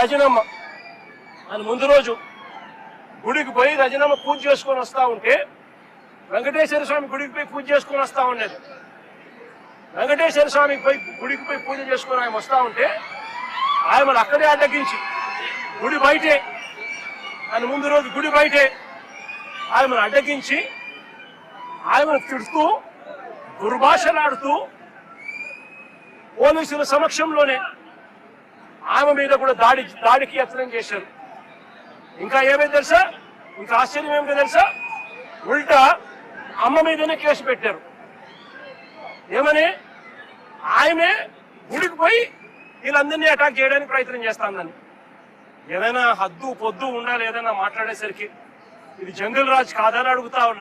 రజనమ్మ. అని ముందు రోజు గుడికి పోయి రజనమ్మ పూజ చేసుకొని వస్తా ఉంటే వెంకటేశ్వర స్వామి గుడికి పోయి పూజ చేసుకొని వస్తా ఉండేది. వెంకటేశ్వర స్వామికి పోయి గుడికి పోయి పూజ చేసుకొని ఆయన వస్తా ఉంటే ఆయనను అక్కడే అడ్డగించి గుడి బయటే అని ముందు రోజు గుడి బయటే ఆయనను అడ్డగించి ఆయనను తిడుతూ దుర్భాషలాడుతూ పోలీసుల సమక్షంలోనే ఆమె మీద కూడా దాడి దాడికి యత్నం చేశారు. ఇంకా ఏమైంది తెలుసా? ఇంకా ఆశ్చర్యం ఏమిటో తెలుసా? ఉల్టా అమ్మ మీదనే కేసు పెట్టారు. ఏమని? ఆమె గుడికి పోయి వీళ్ళందరినీ అటాక్ చేయడానికి ప్రయత్నం చేస్తానని ఏదైనా హద్దు పొద్దు ఉండాలి ఏదైనా మాట్లాడేసరికి ఇది జంగల్ రాజ్ కాదని అడుగుతా